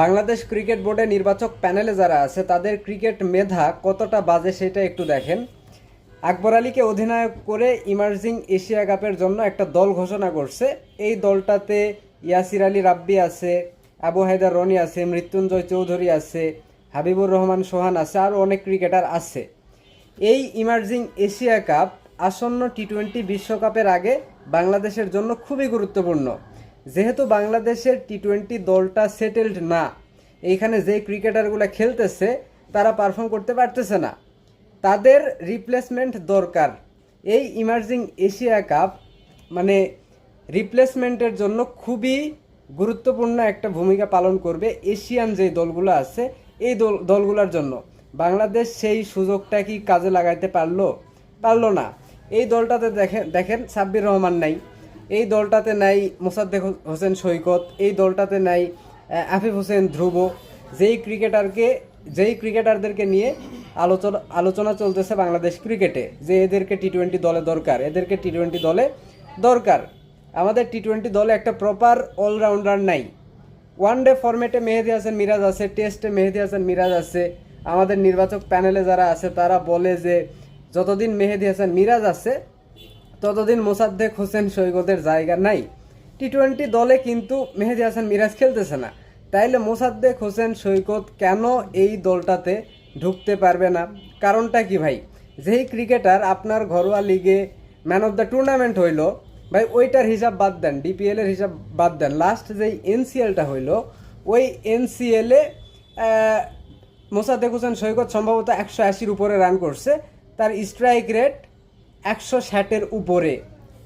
Bangladesh cricket বোর্ডে নির্বাচক প্যানেলে যারা আছে, তাদের ক্রিকেট মেধা কতটা বাজে সেটা একটু দেখেন। আকবর আলীকে অধিনায়ক করে ইমার্জিং এশিয়া কাপের জন্য একটা দল ঘোষণা করছে। এই দলটাতে ইয়াসির আলী রাব্বি আছে, আবু হায়দার রনি আছে, মৃত্যুঞ্জয় চৌধুরী আছে, হাবিবুর রহমান সোহান আছে আরও অনেক ক্রিকেটার আছে। এই ইমার্জিং এশিয়া কাপ আসন্ন টি টোয়েন্টি বিশ্বকাপের আগে বাংলাদেশের জন্য খুবই গুরুত্বপূর্ণ। যেহেতু বাংলাদেশের টি টোয়েন্টি দলটা সেটেলড না, এইখানে যে ক্রিকেটারগুলো খেলতেছে, তারা পারফর্ম করতে পারতেছে না। তাদের রিপ্লেসমেন্ট দরকার। এই ইমার্জিং এশিয়া কাপ মানে রিপ্লেসমেন্টের জন্য খুবই গুরুত্বপূর্ণ একটা ভূমিকা পালন করবে এশিয়ান যে দলগুলো আছে, এই দল, দলগুলোর জন্য। বাংলাদেশ সেই সুযোগটা কি কাজে লাগাইতে পারল? পারল না। এই দলটাতে দেখেন দেখেন সাব্বির রহমান নাই। এই দলটাতে নাই মোসাদ্দেক হোসেন সৈকত, এই দলটাতে নাই আফিফ হোসেন ধ্রুব। যেই ক্রিকেটারকে, যেই ক্রিকেটারদেরকে নিয়ে আলোচনা আলোচনা চলতেছে বাংলাদেশ ক্রিকেটে, যে এদেরকে টি টোয়েন্টি দলে দরকার, এদেরকে টি টোয়েন্টি দলে দরকার। আমাদের টি টোয়েন্টি দলে একটা প্রপার অলরাউন্ডার নাই। ওয়ান ডে ফরম্যাটে মেহেদি হাসান মিরাজ আছে টেস্টে মেহেদি হাসান মিরাজ আছে। আমাদের নির্বাচক প্যানেলে যারা আছে, তারা বলে যে, যতদিন মেহেদি হাসান মিরাজ আছে ততদিন মোসাদ্দেক হোসেন সৈকতের জায়গা নাই। টি টোয়েন্টি দলে কিন্তু মেহেদি হাসান মিরাজ খেলতেছে না। তাইলে মোসাদ্দেক হোসেন সৈকত কেন এই দলটাতে ঢুকতে পারবে না? কারণটা কি ভাই? যেই ক্রিকেটার আপনার ঘরোয়া লিগে ম্যান অফ দ্য টুর্নামেন্ট হইল, ভাই ওইটার হিসাব বাদ দেন ডিপিএল এর হিসাব বাদ দেন। লাস্ট যেই এনসিএলটা হইল, ওই এনসিএলে মোসাদ্দেক হোসেন সৈকত সম্ভবত একশো আশির উপরে রান করছে। তার স্ট্রাইক রেট একশো ষাটের উপরে।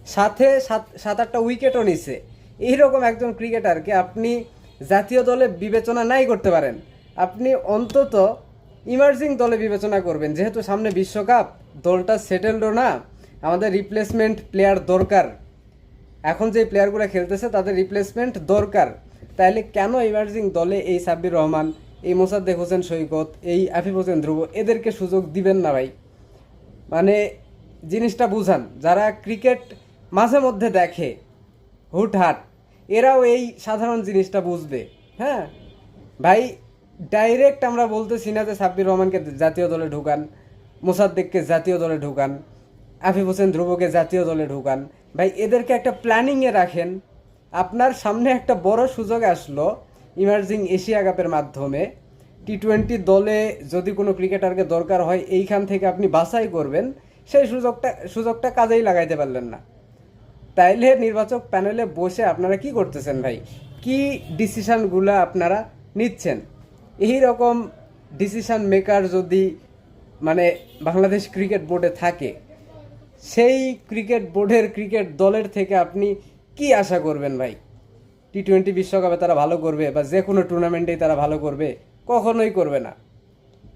সাথে সাত সাত আটটা উইকেটও নিছে। এইরকম একজন ক্রিকেটারকে আপনি জাতীয় দলে বিবেচনা নাই করতে পারেন। আপনি অন্তত ইমার্জিং দলে বিবেচনা করবেন। যেহেতু সামনে বিশ্বকাপ, দলটা সেটেলডও না, আমাদের রিপ্লেসমেন্ট প্লেয়ার দরকার। এখন যে প্লেয়ারগুলো খেলতেছে, তাদের রিপ্লেসমেন্ট দরকার। তাহলে কেন ইমার্জিং দলে এই সাব্বির রহমান, এই মোসাদ্দেক হোসেন সৈকত, এই আফিফ হোসেন ধ্রুব, এদেরকে সুযোগ দিবেন না ভাই? মানে জিনিসটা বুঝান। যারা ক্রিকেট মাঝে মধ্যে দেখে, হুটহাট, এরাও এই সাধারণ জিনিসটা বুঝবে। হ্যাঁ? ভাই ডাইরেক্ট আমরা বলতেছি না যে সাব্বির রহমানকে জাতীয় দলে ঢুকান, মোসাদ্দেককে জাতীয় দলে ঢুকান, আফিফ হোসেন ধ্রুবকে জাতীয় দলে ঢুকান। ভাই, এদেরকে একটা প্ল্যানিংয়ে রাখেন। আপনার সামনে একটা বড় সুযোগ আসলো ইমার্জিং এশিয়া কাপের মাধ্যমে। টি টোয়েন্টি দলে যদি কোনো ক্রিকেটারকে দরকার হয়, এইখান থেকে আপনি বাছাই করবেন। সেই সুযোগটা সুযোগটা কাজেই লাগাইতে পারলেন না। তাইলে নির্বাচক প্যানেলে বসে আপনারা কি করতেছেন ভাই? কি ডিসিশনগুলো আপনারা নিচ্ছেন? এই রকম ডিসিশন মেকার যদি মানে বাংলাদেশ ক্রিকেট বোর্ডে থাকে, সেই ক্রিকেট বোর্ডের ক্রিকেট দলের থেকে আপনি কি আশা করবেন ভাই? টি টোয়েন্টি বিশ্বকাপে তারা ভালো করবে বা যে কোনো টুর্নামেন্টেই তারা ভালো করবে, কখনোই করবে না।